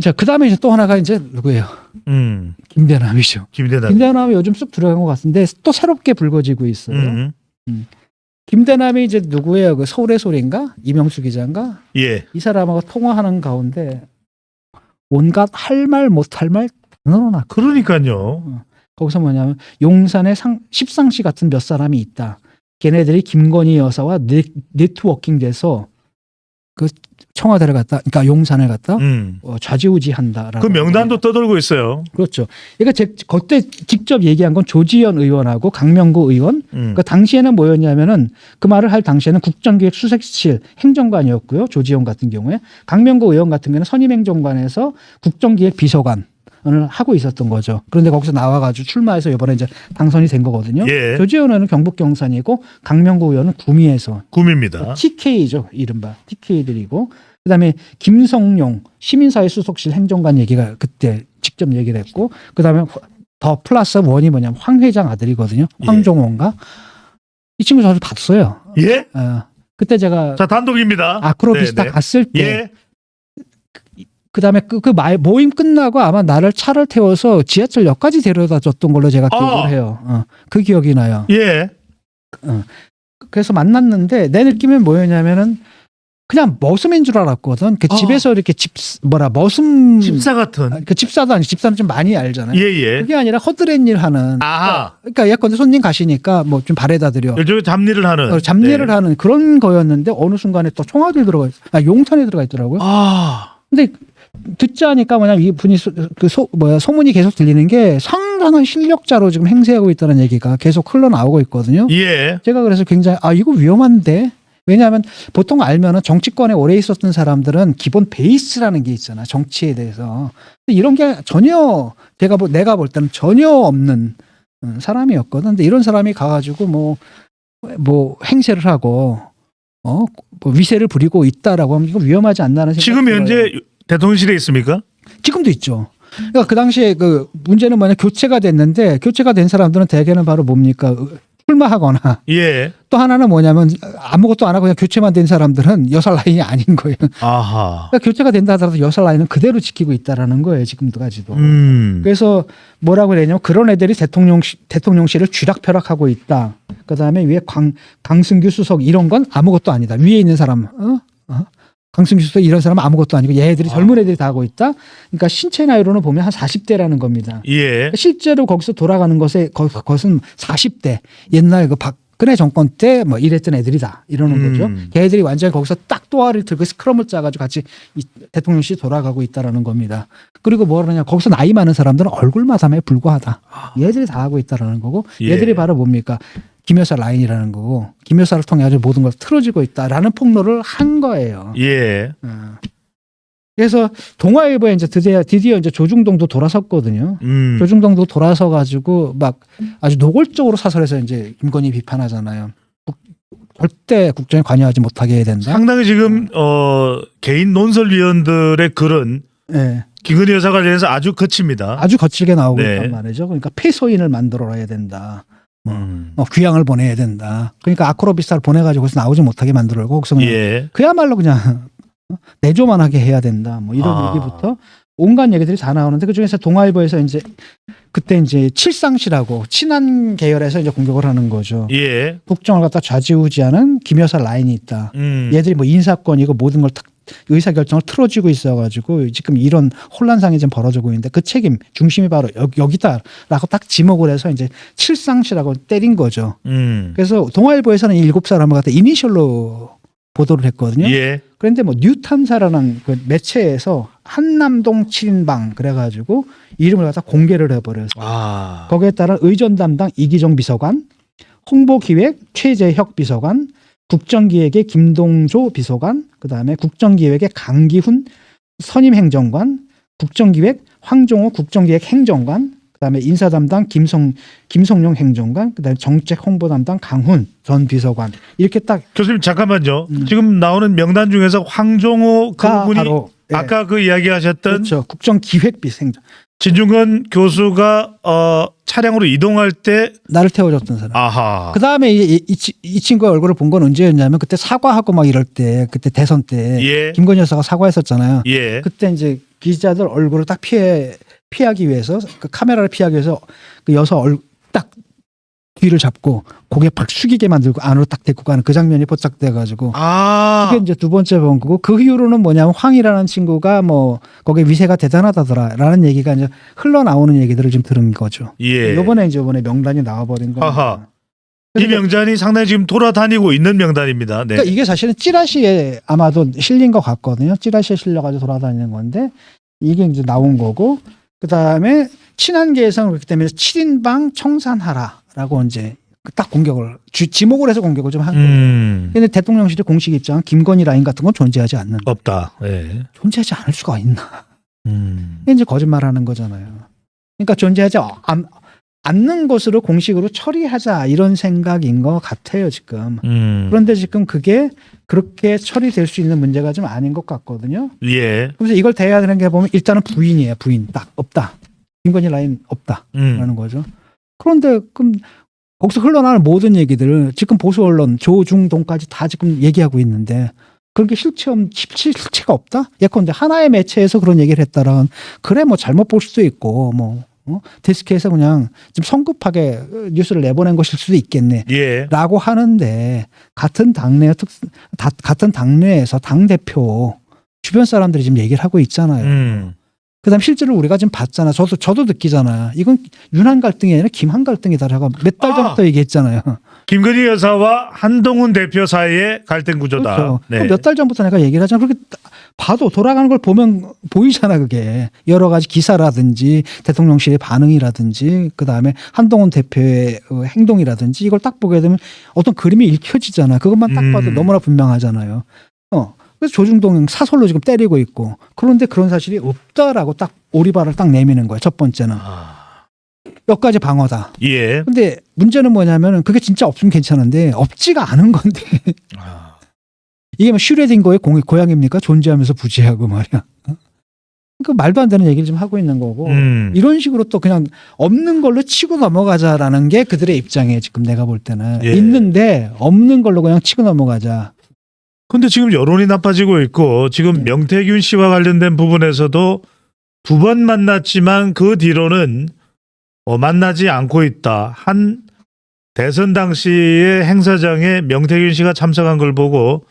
자, 그 다음에 이제 또 하나가 이제 누구예요? 음. 김대남이죠. 김대남. 김대남이 요즘 쑥 들어간 것 같은데 또 새롭게 불거지고 있어요. 음. 김대남이 이제 누구예요? 그 서울의 소리인가? 이명수 기자인가? 예. 이 사람하고 통화하는 가운데 온갖 할 말 못 할 말 늘어나. 그러니까요. 거기서 뭐냐면 용산에 상, 십상시 같은 몇 사람이 있다. 걔네들이 김건희 여사와 네, 네트워킹 돼서 그 청와대를 갔다, 그러니까 용산을 갔다 음. 어, 좌지우지한다라고. 그 명단도 떠돌고 있어요. 그렇죠. 그러니까 제, 그때 직접 얘기한 건 조지현 의원하고 강명구 의원. 음. 그 당시에는 뭐였냐면은 그 말을 할 당시에는 국정기획 수석실 행정관이었고요. 조지현 같은 경우에 강명구 의원 같은 경우는 선임행정관에서 국정기획 비서관. 을 하고 있었던 거죠. 그런데 거기서 나와가지고 출마해서 이번에 이제 당선이 된 거거든요. 예. 조지현 의원은 경북 경산이고 강명구 의원은 구미에서 구미입니다. TK죠 이른바 TK들이고 그다음에 김성용 시민사회 수석실 행정관 얘기가 그때 직접 얘기를 했고 그다음에 더 플러스 원이 뭐냐면 황 회장 아들이거든요 예. 황종원가 이 친구 저를 봤어요 예. 어, 그때 제가 자 단독입니다. 아크로비스타 네, 네. 갔을 때 예. 그다음에 그, 그 마- 모임 끝나고 아마 나를 차를 태워서 지하철역까지 데려다 줬던 걸로 제가 아. 기억을 해요 어, 그 기억이 나요 예. 그래서 만났는데 내 느낌은 뭐였냐면은 그냥 머슴인 줄 알았거든. 그 아. 집에서 이렇게 집 뭐라 머슴 집사 같은. 아, 그 집사도 아니 집사는 좀 많이 알잖아요. 예 예. 그게 아니라 헛드렛 일 하는. 아하. 그러니까 예컨대 손님 가시니까 뭐 좀 바래다 드려. 요즘 잡일을 하는. 어, 잡일을 네. 하는 그런 거였는데 어느 순간에 또 청와대에 들어가 있, 아 용산에 들어가 있더라고요. 아. 근데 듣자 하니까 뭐냐면 이 분이 소, 그 소, 뭐야 소문이 계속 들리는 게 상당한 실력자로 지금 행세하고 있다는 얘기가 계속 흘러나오고 있거든요. 예. 제가 그래서 굉장히 아 이거 위험한데 왜냐하면 보통 알면은 정치권에 오래 있었던 사람들은 기본 베이스라는 게 있잖아 정치에 대해서 이런 게 전혀 제가 뭐 내가 볼 때는 전혀 없는 음, 사람이었거든 근데 이런 사람이 가가지고 뭐뭐 행세를 하고 어 뭐 위세를 부리고 있다라고 하면 이거 위험하지 않나는 생각이 지금 들어요. 대통령실에 있습니까? 지금도 있죠. 그러니까 그 당시에 그 문제는 뭐냐 교체가 됐는데 교체가 된 사람들은 대개는 바로 뭡니까 출마하거나 예. 또 하나는 뭐냐면 아무것도 안 하고 그냥 교체만 된 사람들은 여살 라인이 아닌 거예요. 아하. 그러니까 교체가 된다 하더라도 여살 라인은 그대로 지키고 있다라는 거예요. 지금도까지도. 음. 그래서 뭐라고 그러냐면 그런 애들이 대통령 대통령실을 쥐락펴락하고 있다. 그다음에 위에 강 강승규 수석 이런 건 아무것도 아니다. 위에 있는 사람 어? 어? 강승규 수석 이런 사람은 아무것도 아니고 얘들이 아. 젊은 애들이 다 하고 있다. 그러니까 신체 나이로는 보면 한 40대라는 겁니다. 예. 실제로 거기서 돌아가는 것에 거- 그것은 40대 옛날 그 박근혜 정권 때 뭐 이랬던 애들이다 이러는 음. 거죠. 걔들이 완전히 거기서 딱 또아를 들고 스크럼을 짜가지고 같이 이 대통령실 돌아가고 있다라는 겁니다. 그리고 뭐 그러냐 거기서 나이 많은 사람들은 얼굴 마담에 불과하다. 얘들이 다 하고 있다라는 거고 예. 얘들이 바로 뭡니까 김여사 라인이라는 거고 김여사를 통해 아주 모든 걸 틀어지고 있다라는 폭로를 한 거예요. 예. 어. 그래서 동아일보에 이제 드디어 드디어 이제 조중동도 돌아섰거든요. 음. 조중동도 돌아서 가지고 막 아주 노골적으로 사설해서 이제 김건희 비판하잖아요. 국- 절대 국정에 관여하지 못하게 해야 된다. 상당히 지금 어 개인 논설위원들의 글은 예. 김건희 여사 관련해서 아주 거칩니다. 아주 거칠게 나오고 네. 있단 말이죠. 그러니까 폐소인을 만들어야 된다. 음. 어, 귀향을 보내야 된다. 그러니까 아크로비스타를 보내가지고 거기서 나오지 못하게 만들고 거기서 그냥 예. 그야말로 그냥 내조만 하게 해야 된다. 뭐 이런 아. 얘기부터 온갖 얘기들이 다 나오는데 그 중에서 동아일보에서 이제 그때 이제 칠상시라고 친한 계열에서 이제 공격을 하는 거죠. 예. 국정을 갖다 좌지우지하는 김여사 라인이 있다. 음. 얘들이 뭐 인사권이고 모든 걸 탁- 의사 결정을 틀어지고 있어가지고 지금 이런 혼란상이 지금 벌어지고 있는데 그 책임 중심이 바로 여, 여기다라고 딱 지목을 해서 이제 칠상시라고 때린 거죠. 음. 그래서 동아일보에서는 이 일곱 사람을 갖다 이니셜로 보도를 했거든요. 예. 그런데 뭐 뉴탐사라는 그 매체에서 한남동 7인방 그래가지고 이름을 갖다 공개를 해버려서 아. 거기에 따라 의전 담당 이기정 비서관, 홍보기획 최재혁 비서관, 국정기획의 김동조 비서관, 그 다음에 국정기획의 강기훈 선임행정관, 국정기획 황종호 국정기획 행정관, 그 그다음에 인사 담당 김성 김성용 행정관, 그다음에 정책 홍보 담당 강훈 전 비서관 이렇게 딱 교수님 잠깐만요. 음. 지금 나오는 명단 중에서 황종호 가 그분이 예, 아까 그 이야기하셨던 그렇죠 국정기획비서행정 진중권 교수가 어, 차량으로 이동할 때 나를 태워줬던 사람. 아하 그 다음에 이, 이, 치- 이 친구의 얼굴을 본 건 언제였냐면 그때 사과하고 막 이럴 때 그때 대선 때 예. 김건희 여사가 사과했었잖아요. 예. 그때 이제 기자들 얼굴을 딱 피해 피하기 위해서 그 카메라를 피하기 위해서 그 여사 얼딱 뒤를 잡고 고개 팍 숙이게 만들고 안으로 딱 데리고 가는 그 장면이 포착돼 가지고 아 그게 이제 두 번째 본 거고 그 이후로는 뭐냐면 황이라는 친구가 뭐 거기 위세가 대단하다더라라는 얘기가 이제 흘러나오는 얘기들을 좀 들은 거죠. 예. 요번에 이제 요번에 명단이 나와버린. 아하. 이 그래서 명단이 상당히 지금 돌아다니고 있는 명단입니다. 네. 그러니까 이게 사실은 찌라시에 아마도 실린 것 같거든요. 찌라시에 실려가지고 돌아다니는 건데 이게 이제 나온 거고 그 다음에 친한계에서는 그렇기 때문에 7인방 청산하라라고 이제 딱 공격을 주- 지목을 해서 공격을 좀 한 거예요. 음. 근데 대통령실의 공식 입장은 김건희 라인 같은 건 존재하지 않는 없다. 예. 존재하지 않을 수가 있나? 음. 이제 거짓말하는 거잖아요. 그러니까 존재하지 않, 않는 것으로 공식으로 처리하자 이런 생각인 것 같아요 지금. 음. 그런데 지금 그게 그렇게 처리될 수 있는 문제가 좀 아닌 것 같거든요. 예. 그래서 이걸 대해야 되는 게 보면 일단은 부인이에요. 부인 딱 없다. 김건희 라인 없다라는 음. 거죠. 그런데 그럼 거기서 흘러나오는 모든 얘기들을 지금 보수 언론 조중동까지 다 지금 얘기하고 있는데 그런 게 실체 없 실체, 실체가 없다? 예컨대 하나의 매체에서 그런 얘기를 했다라는 그래 뭐 잘못 볼 수도 있고 뭐 어? 데스크에서 그냥 좀 성급하게 뉴스를 내보낸 것일 수도 있겠네. 예. 라고 하는데 같은 당내 특 다- 같은 당내에서 당 대표 주변 사람들이 지금 얘기를 하고 있잖아요. 음. 그다음 실제로 우리가 지금 봤잖아. 저도 저도 느끼잖아. 이건 윤한 갈등이 아니라 김한 갈등이다라고 몇달 아. 전부터 얘기했잖아요. 김건희 여사와 한동훈 대표 사이의 갈등 구조다. 그렇죠. 네. 몇달 전부터 내가 얘기를 하잖아. 그렇게 딱 봐도 돌아가는 걸 보면 보이잖아. 그게 여러 가지 기사라든지 대통령실의 반응이라든지 그 다음에 한동훈 대표의 어, 행동이라든지 이걸 딱 보게 되면 어떤 그림이 읽혀지잖아. 그것만 딱 봐도 음. 너무나 분명하잖아요. 어. 그래서 조중동 사설로 지금 때리고 있고 그런데 그런 사실이 없다라고 딱 오리발을 딱 내미는 거예요. 첫 번째는 아. 몇 가지 방어다. 예. 근데 문제는 뭐냐면은 그게 진짜 없으면 괜찮은데 없지가 않은 건데 아. 이게 뭐 슈레딩거의 공- 고향입니까? 존재하면서 부재하고 말이야. 어? 그 말도 안 되는 얘기를 좀 하고 있는 거고 음. 이런 식으로 또 그냥 없는 걸로 치고 넘어가자라는 게 그들의 입장이에요. 지금 내가 볼 때는 예. 있는데 없는 걸로 그냥 치고 넘어가자. 근데 지금 여론이 나빠지고 있고 지금 네. 명태균 씨와 관련된 부분에서도 두 번 만났지만 그 뒤로는 어, 만나지 않고 있다. 한 대선 당시의 행사장에 명태균 씨가 참석한 걸 보고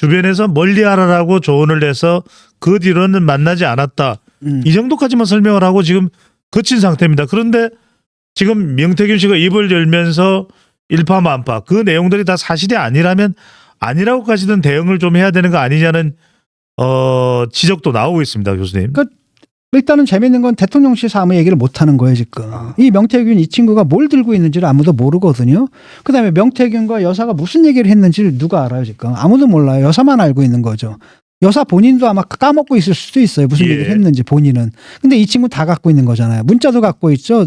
주변에서 멀리하라라고 조언을 해서 그 뒤로는 만나지 않았다. 음. 이 정도까지만 설명을 하고 지금 거친 상태입니다. 그런데 지금 명태균 씨가 입을 열면서 일파만파 그 내용들이 다 사실이 아니라면 아니라고까지는 대응을 좀 해야 되는 거 아니냐는 어 지적도 나오고 있습니다, 교수님. 그- 일단은 재밌는 건 대통령실에서 아무 얘기를 못 하는 거예요, 지금. 이 명태균 이 친구가 뭘 들고 있는지를 아무도 모르거든요. 그 다음에 명태균과 여사가 무슨 얘기를 했는지를 누가 알아요, 지금. 아무도 몰라요. 여사만 알고 있는 거죠. 여사 본인도 아마 까먹고 있을 수도 있어요. 무슨 예. 얘기를 했는지 본인은. 근데 이 친구 다 갖고 있는 거잖아요. 문자도 갖고 있죠.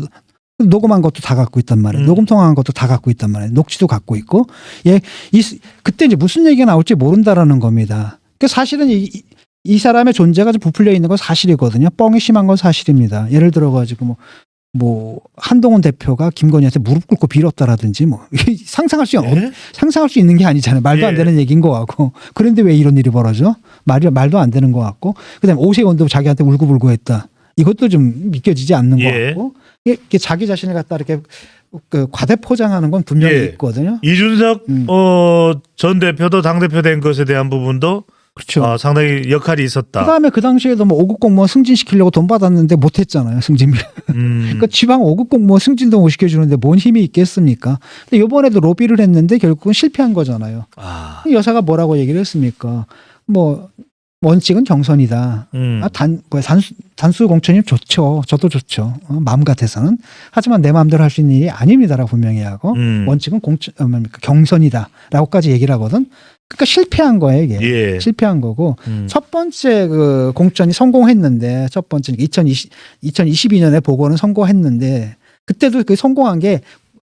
녹음한 것도 다 갖고 있단 말이에요. 음. 녹음 통화한 것도 다 갖고 있단 말이에요. 녹취도 갖고 있고. 예, 이, 그때 이제 무슨 얘기가 나올지 모른다라는 겁니다. 그 사실은 이, 이- 이 사람의 존재가 좀 부풀려 있는 건 사실이거든요. 뻥이 심한 건 사실입니다. 예를 들어 가지고 뭐, 뭐 한동훈 대표가 김건희한테 무릎 꿇고 빌었다라든지 뭐 상상할 수 없, 예? 상상할 수 있는 게 아니잖아요. 말도 안 예. 되는 얘기인 것 같고. 그런데 왜 이런 일이 벌어져? 말이 말도 안 되는 것 같고. 그다음에 오세훈도 자기한테 울고불고 했다. 이것도 좀 믿겨지지 않는 것 예. 같고. 이게 자기 자신을 갖다 이렇게 그 과대 포장하는 건 분명히 예. 있거든요. 이준석 음. 어, 전 대표도 당 대표 된 것에 대한 부분도 그렇죠. 어, 상당히 역할이 있었다. 그다음에 그 당시에도 뭐 5급 공무원 승진시키려고 돈 받았는데 못 했잖아요. 승진. 음. 그러니까 지방 5급 공무원 승진도 못 시켜 주는데 뭔 힘이 있겠습니까? 근데 이번에도 로비를 했는데 결국은 실패한 거잖아요. 아. 여사가 뭐라고 얘기를 했습니까? 뭐 원칙은 정선이다. 음. 아, 단, 뭐 단수, 단수 공천이면 좋죠. 저도 좋죠. 어, 마음 같아서는. 하지만 내 마음대로 할 수 있는 일이 아닙니다라고 분명히 하고 음. 원칙은 공천, 어, 뭡니까? 경선이다 라고까지 얘기를 하거든. 그러니까 실패한 거예요 이게. 예. 실패한 거고 음. 첫 번째 그 공천이 성공했는데 첫 번째 2020 2022년에 보고는 성공했는데 그때도 그 성공한 게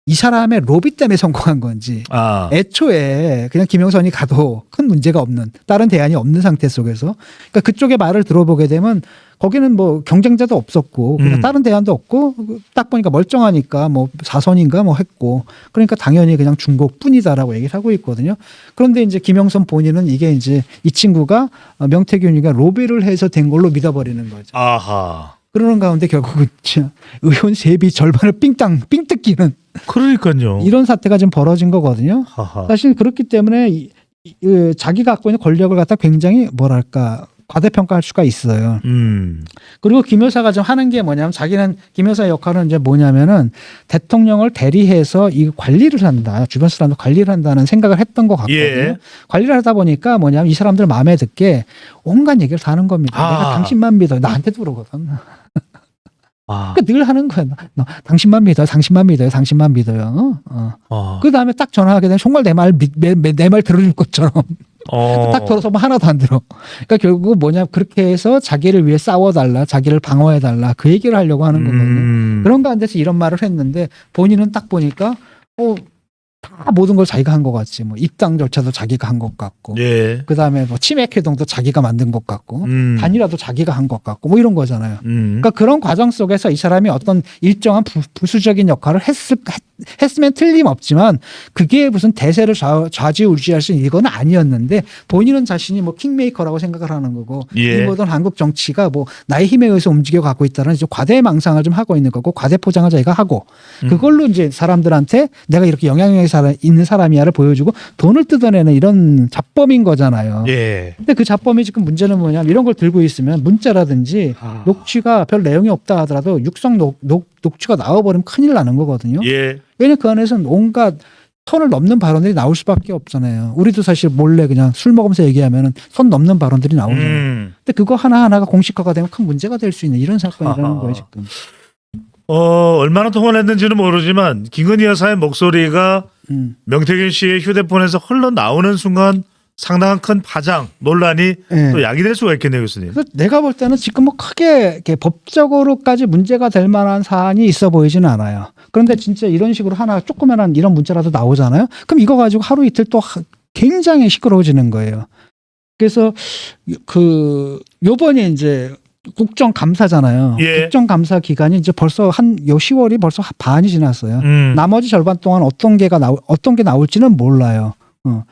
이 사람의 로비 때문에 성공한 건지 아. 애초에 그냥 김영선이 가도 큰 문제가 없는 다른 대안이 없는 상태 속에서 그러니까 그쪽의 말을 들어보게 되면 거기는 뭐 경쟁자도 없었고 그냥 음. 다른 대안도 없고 딱 보니까 멀쩡하니까 뭐 사선인가 뭐 했고 그러니까 당연히 그냥 중국뿐이다라고 얘기를 하고 있거든요. 그런데 이제 김영선 본인은 이게 이제 이 친구가 어, 명태균이가 로비를 해서 된 걸로 믿어버리는 거죠. 아하. 그러는 가운데 결국은 진짜 의원 세비 절반을 삥땅 삥 뜯기는 그러니까요. 이런 사태가 지금 벌어진 거거든요. 하하. 사실 그렇기 때문에 이- 이- 그 자기가 갖고 있는 권력을 갖다 굉장히 뭐랄까 과대평가할 수가 있어요. 음. 그리고 김 여사가 좀 하는 게 뭐냐면 자기는 김 여사의 역할은 이제 뭐냐면은 대통령을 대리해서 이 관리를 한다. 주변 사람들 관리를 한다는 생각을 했던 것 같거든요. 예. 관리를 하다 보니까 뭐냐면 이 사람들 마음에 듣게 온갖 얘기를 다 하는 겁니다. 아. 내가 당신만 믿어. 나한테도 그러거든. 아. 그러니까 늘 하는 거야. 너, 당신만 믿어요. 당신만 믿어요. 당신만 믿어요. 어. 어. 그 다음에 딱 전화하게 되면 정말 내 말, 내 말 들어줄 것처럼 어. 딱 들어서 뭐 하나도 안 들어. 그러니까 결국 뭐냐 그렇게 해서 자기를 위해 싸워달라, 자기를 방어해달라 그 얘기를 하려고 하는 거거든요. 음. 그런 가운데서 이런 말을 했는데 본인은 딱 보니까 어, 다 모든 걸 자기가 한 것 같지. 뭐 입당 절차도 자기가 한 것 같고, 예. 그 다음에 뭐 치맥 회동도 자기가 만든 것 같고, 음. 단일화도 자기가 한 것 같고, 뭐 이런 거잖아요. 음. 그러니까 그런 과정 속에서 이 사람이 어떤 일정한 부, 부수적인 역할을 했을, 했, 으면 틀림없지만 그게 무슨 대세를 좌, 좌지우지할 수 있는 이건 아니었는데 본인은 자신이 뭐 킹메이커라고 생각을 하는 거고 예. 이 모든 한국 정치가 뭐 나의 힘에 의해서 움직여 가고 있다는 이제 과대망상을 좀 하고 있는 거고 과대 포장을 자기가 하고 음. 그걸로 이제 사람들한테 내가 이렇게 영향력이 사람- 있는 사람이야를 보여주고 돈을 뜯어내는 이런 잡범인 거잖아요. 예. 근데 그 잡범이 지금 문제는 뭐냐면 이런 걸 들고 있으면 문자라든지 아. 녹취가 별 내용이 없다 하더라도 육성 녹, 녹, 녹취가 나와버리면 큰일 나는 거거든요. 예. 왜냐면 그 안에서는 온갖 선을 넘는 발언들이 나올 수밖에 없잖아요. 우리도 사실 몰래 그냥 술 먹으면서 얘기하면 선 넘는 발언들이 나오잖아요. 음. 근데 그거 하나 하나가 공식화가 되면 큰 문제가 될 수 있는 이런 사건이라는 아하. 거예요, 지금. 어, 얼마나 통화를 했는지는 모르지만 김건희 여사의 목소리가 음. 명태균 씨의 휴대폰에서 흘러나오는 순간 상당한 큰 파장, 논란이 예. 또 야기될 수가 있겠네요, 교수님. 그래서 내가 볼 때는 지금 뭐 크게 법적으로까지 문제가 될 만한 사안이 있어 보이지는 않아요. 그런데 진짜 이런 식으로 하나 조그만한 이런 문자라도 나오잖아요. 그럼 이거 가지고 하루 이틀 또 하- 굉장히 시끄러워지는 거예요. 그래서 그 요번에 이제 국정감사잖아요. 예. 국정감사 기간이 이제 벌써 한 요 10월이 벌써 반이 지났어요. 음. 나머지 절반 동안 어떤 게가 나올 어떤 게 나올지는 몰라요. 어.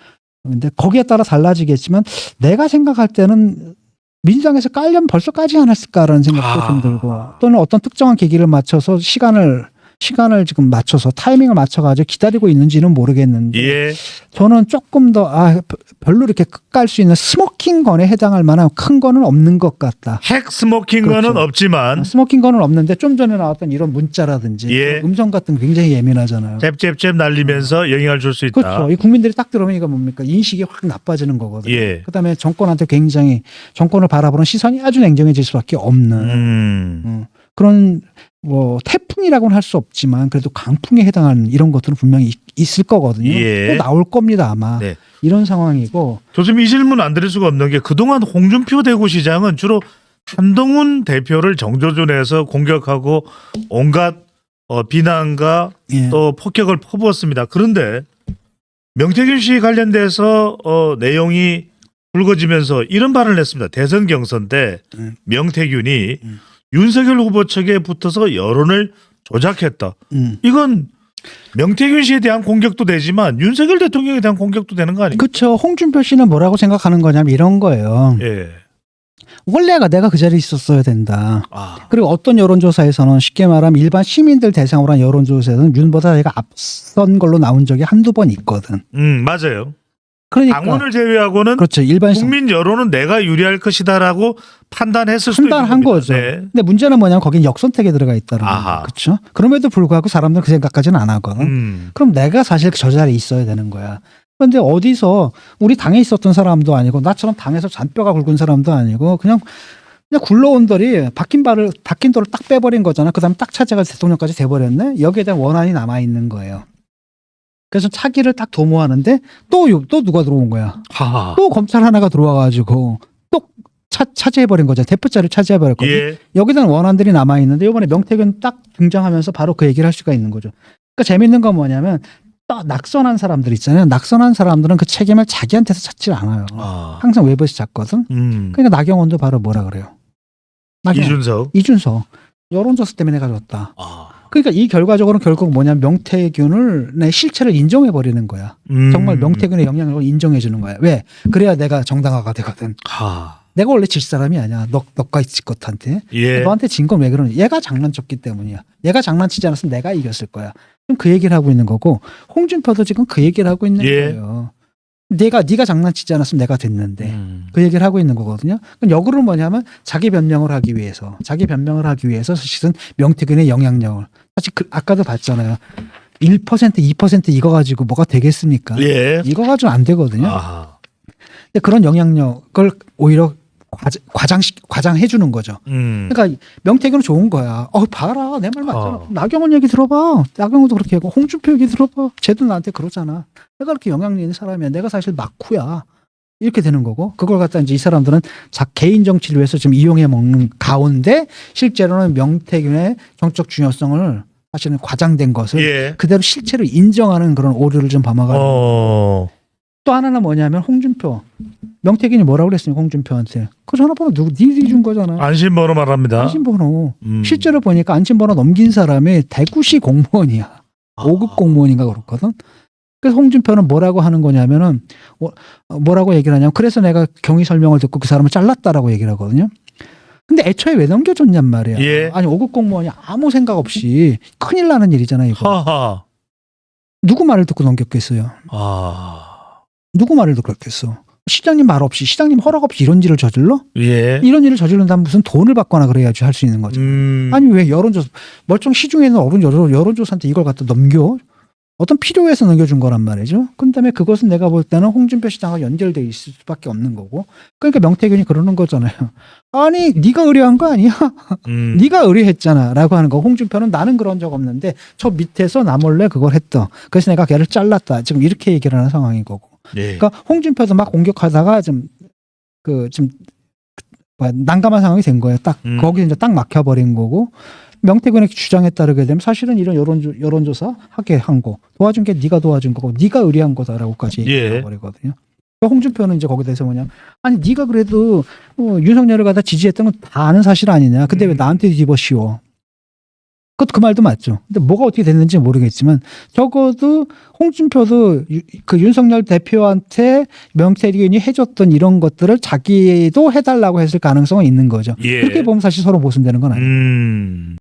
근데 거기에 따라 달라지겠지만 내가 생각할 때는 민주당에서 깔려면 벌써 까지 않았을까라는 생각도 아. 좀 들고 또는 어떤 특정한 계기를 맞춰서 시간을 시간을 지금 맞춰서 타이밍을 맞춰가지고 기다리고 있는지는 모르겠는데 예. 저는 조금 더 아, 별로 이렇게 깔수 있는 스모킹 건에 해당할 만한 큰 거는 없는 것 같다. 핵 스모킹 그렇죠. 거는 없지만 스모킹 건은 없는데 좀 전에 나왔던 이런 문자라든지 예. 음성 같은 거 굉장히 예민하잖아요. 잽잽잽 날리면서 영향을 줄 수 있다. 그렇죠. 이 국민들이 딱 들으면 이거 뭡니까 인식이 확 나빠지는 거거든요. 예. 그다음에 정권한테 굉장히 정권을 바라보는 시선이 아주 냉정해질 수밖에 없는 음. 음, 그런 뭐 태풍이라고는 할 수 없지만 그래도 강풍에 해당하는 이런 것들은 분명히 있- 있을 거거든요. 예. 또 나올 겁니다 아마 네. 이런 상황이고 교수님 이 질문 안 드릴 수가 없는 게 그동안 홍준표 대구시장은 주로 한동훈 대표를 정조준에서 공격하고 온갖 어, 비난과 예. 또 폭격을 퍼부었습니다. 그런데 명태균 씨 관련돼서 어, 내용이 불거지면서 이런 발언을 했습니다. 대선 경선 때 음. 명태균이 음. 윤석열 후보 측에 붙어서 여론을 조작했다. 음. 이건 명태균 씨에 대한 공격도 되지만 윤석열 대통령에 대한 공격도 되는 거 아닙니까? 그렇죠. 홍준표 씨는 뭐라고 생각하는 거냐면 이런 거예요. 예. 원래가 내가 그 자리에 있었어야 된다. 아. 그리고 어떤 여론조사에서는 쉽게 말하면 일반 시민들 대상으로 한 여론조사에서는 윤보다 내가 앞선 걸로 나온 적이 한두 번 있거든. 음, 맞아요. 그러니까 당원을 제외하고는 그렇죠. 일반 시 국민 여론은 내가 유리할 것이다라고 판단했을 수도 판단한 있는. 거죠. 네. 근데 문제는 뭐냐면 거긴 역선택에 들어가 있다는. 거예요. 그렇죠. 그럼에도 불구하고 사람들은 그 생각까지는 안 하거든. 음. 그럼 내가 사실 저 자리에 있어야 되는 거야. 그런데 어디서 우리 당에 있었던 사람도 아니고 나처럼 당에서 잔뼈가 굵은 사람도 아니고 그냥 그냥 굴러온들이 박힌 발을 박힌 돌을 딱 빼버린 거잖아. 그다음에 딱 찾아가 대통령까지 돼버렸네. 여기에 대한 원한이 남아 있는 거예요. 그래서 차기를 딱 도모하는데 또또 누가 들어온 거야. 하하. 또 검찰 하나가 들어와가지고 또 차, 차지해버린 거죠. 대표자를 차지해버렸거든요. 예. 여기다는 원안들이 남아 있는데 이번에 명태균 딱 등장하면서 바로 그 얘기를 할 수가 있는 거죠. 그러니까 재밌는 건 뭐냐면 또 낙선한 사람들 있잖아요. 낙선한 사람들은 그 책임을 자기한테서 찾질 않아요. 아. 항상 외부에서 찾거든. 음. 그러니까 나경원도 바로 뭐라 그래요. 나경원, 이준석. 이준석 여론조사 때문에 가졌다. 아. 그러니까 이 결과적으로는 결국 뭐냐면 명태균을 내 실체를 인정해 버리는 거야. 음. 정말 명태균의 영향력을 인정해 주는 거야. 왜? 그래야 내가 정당화가 되거든. 하. 내가 원래 질 사람이 아니야. 너 너가 있을 것한테. 예. 너한테 진 건 왜 그러냐? 얘가 장난쳤기 때문이야. 얘가 장난치지 않았으면 내가 이겼을 거야. 지금 그 얘기를 하고 있는 거고 홍준표도 지금 그 얘기를 하고 있는 예. 거예요. 내가 네가 장난치지 않았으면 내가 됐는데 음. 그 얘기를 하고 있는 거거든요. 그럼 역으로 뭐냐면 자기 변명을 하기 위해서 자기 변명을 하기 위해서 사실은 명태균의 영향력을 사실 그 아까도 봤잖아요. 1% 2% 이거 가지고 뭐가 되겠습니까? 예. 이거 가지고 안 되거든요. 아. 근데 그런 영향력을 오히려 과장, 과장 과장 해 주는 거죠. 음. 그러니까 명태균은 좋은 거야. 어 봐라 내 말 맞잖아. 어. 나경원 얘기 들어봐. 나경원도 그렇게 하고 홍준표 얘기 들어봐. 쟤도 나한테 그러잖아. 내가 그렇게 영향력 있는 사람이야. 내가 사실 막후야. 이렇게 되는 거고 그걸 갖다 이제 이 사람들은 자 개인 정치를 위해서 지금 이용해 먹는 가운데 실제로는 명태균의 정적 중요성을 사실은 과장된 것을 예. 그대로 실체로 인정하는 그런 오류를 좀 범하가 어. 또 하나는 뭐냐면 홍준표 명태균이 뭐라고 그랬어요 홍준표한테 그 전화번호 누구 니들이 준 거잖아 안심번호 말합니다. 안심번호 음. 실제로 보니까 안심번호 넘긴 사람이 대구시 공무원이야. 아. 5급 공무원인가 그렇거든. 그래서 홍준표는 뭐라고 하는 거냐면은 뭐- 뭐라고 얘기를 하냐면 그래서 내가 경위 설명을 듣고 그 사람을 잘랐다라고 얘기를 하거든요. 근데 애초에 왜 넘겨줬냔 말이야. 예. 아니 5급 공무원이 아무 생각 없이 큰일 나는 일이잖아 이거. 하하. 누구 말을 듣고 넘겼겠어요. 아. 누구 말을 듣고 그랬겠어. 시장님 말 없이 시장님 허락 없이 이런 일을 저질러? 예. 이런 일을 저지른다면 무슨 돈을 받거나 그래야지 할 수 있는 거죠. 음. 아니 왜 여론조사 멀쩡 시중에 있는 어른 여론 여론조사한테 이걸 갖다 넘겨 어떤 필요해서 넘겨준 거란 말이죠. 그다음에 그것은 내가 볼 때는 홍준표 시장과 연결돼 있을 수밖에 없는 거고. 그러니까 명태균이 그러는 거잖아요. 아니 네가 의뢰한 거 아니야? 음. 네가 의뢰했잖아라고 하는 거. 홍준표는 나는 그런 적 없는데 저 밑에서 나 몰래 그걸 했다. 그래서 내가 걔를 잘랐다. 지금 이렇게 얘기를 하는 상황인 거고. 예. 그러니까 홍준표도 막 공격하다가 좀 그좀 난감한 상황이 된 거예요. 딱 음. 거기 이제 딱 막혀버린 거고 명태균의 주장에 따르게 되면 사실은 이런 여론 여론조사 하게 한 거 도와준 게 네가 도와준 거고 네가 의뢰한 거다라고까지 예. 버리거든요. 홍준표는 이제 거기에 대해서 뭐냐 아니 네가 그래도 어, 윤석열을 갖다 지지했던 건 다 아는 사실 아니냐 근데 왜 음. 나한테 뒤집어 씌워 그것도 그 말도 맞죠 근데 뭐가 어떻게 됐는지 모르겠지만 적어도 홍준표도 유- 그 윤석열 대표한테 명태균이 해줬던 이런 것들을 자기도 해달라고 했을 가능성은 있는 거죠 예. 그렇게 보면 사실 서로 모순되는 건 아니에요 음.